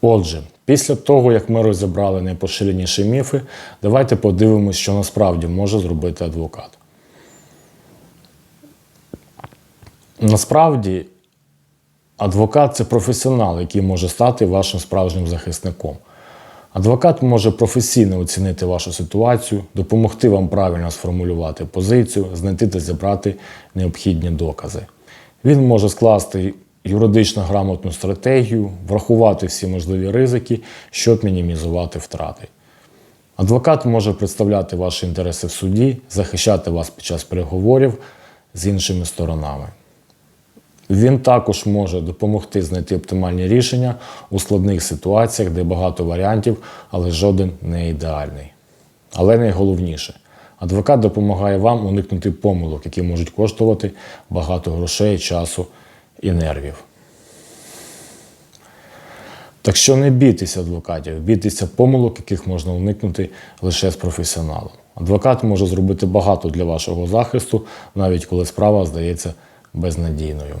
Отже, після того, як ми розібрали найпоширеніші міфи, давайте подивимось, що насправді може зробити адвокат. Насправді, адвокат це професіонал, який може стати вашим справжнім захисником. Адвокат може професійно оцінити вашу ситуацію, допомогти вам правильно сформулювати позицію, знайти та зібрати необхідні докази. Він може скласти юридично грамотну стратегію, врахувати всі можливі ризики, щоб мінімізувати втрати. Адвокат може представляти ваші інтереси в суді, захищати вас під час переговорів з іншими сторонами. Він також може допомогти знайти оптимальні рішення у складних ситуаціях, де багато варіантів, але жоден не ідеальний. Але найголовніше, адвокат допомагає вам уникнути помилок, які можуть коштувати багато грошей, часу і нервів. Так що не бійтеся адвокатів, бійтеся помилок, яких можна уникнути лише з професіоналом. Адвокат може зробити багато для вашого захисту, навіть коли справа здається безнадійною.